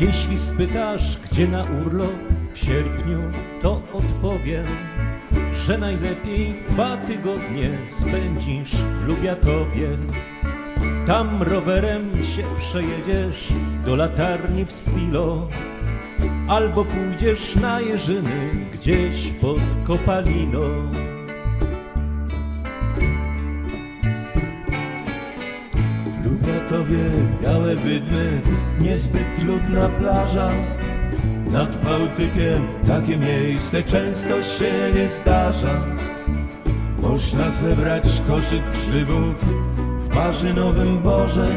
Jeśli spytasz, gdzie na urlop w sierpniu, to odpowiem, że najlepiej dwa tygodnie spędzisz w Lubiatowie. Tam rowerem się przejedziesz do latarni w stilo, albo pójdziesz na jeżyny gdzieś pod Kopaliną. Lubiatowie białe wydmy, niezbyt ludna plaża. Nad Bałtykiem takie miejsce często się nie zdarza. Można zebrać koszyk grzybów w Parzynowym Borze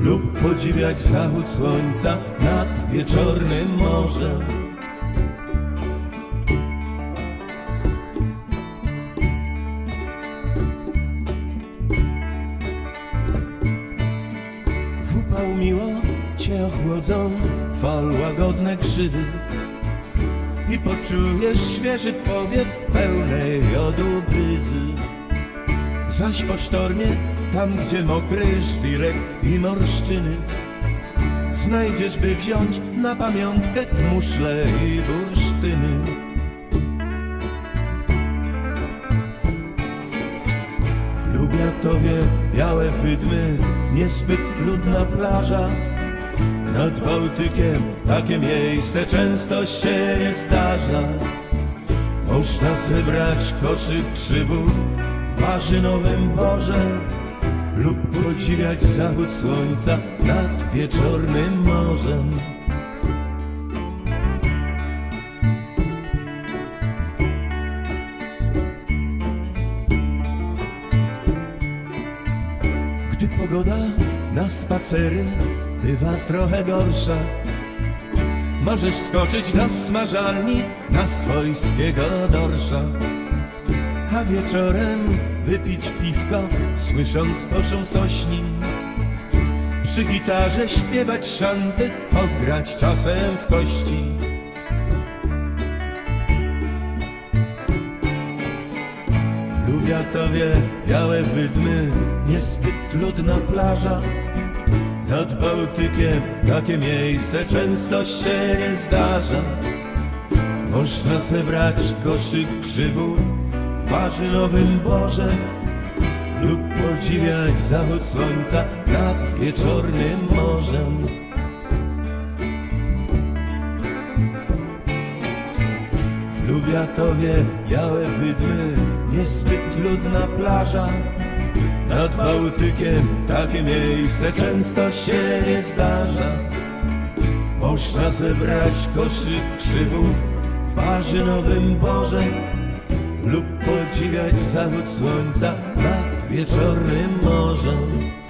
lub podziwiać zachód słońca nad wieczornym morzem. Miło cię ochłodzą fal łagodne krzywy i poczujesz świeży powiew pełnej jodu bryzy. Zaś po sztormie, tam gdzie mokry żwirek i morszczyny, znajdziesz by wziąć na pamiątkę muszle i bursztyny. Lubiatowie białe wydmy, niezbyt ludna plaża. Nad Bałtykiem takie miejsce często się nie zdarza. Można zebrać koszyk grzybów w Marzynowym Borze lub podziwiać zachód słońca nad wieczornym morzem. Pogoda na spacery bywa trochę gorsza, możesz skoczyć do smażalni na swojskiego dorsza. A wieczorem wypić piwko, słysząc poszą sośni. Przy gitarze śpiewać szanty, pograć czasem w kości. W Lubiatowie białe wydmy, niezbyt ludna plaża. Nad Bałtykiem takie miejsce często się nie zdarza. Można zebrać koszyk grzybów w Marzynowym Borze lub podziwiać zachód słońca nad wieczornym morzem. W Lubiatowie białe wydmy, niezbyt ludna plaża. Nad Bałtykiem takie miejsce często się nie zdarza. Można zebrać koszyk grzybów w Marzynowym Borze lub podziwiać zachód słońca nad wieczornym morzem.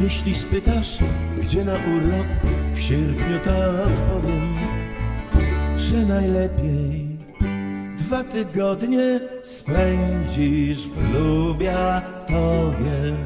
Jeśli spytasz, gdzie na urlop w sierpniu, to odpowiem, że najlepiej dwa tygodnie spędzisz w Lubiatowie.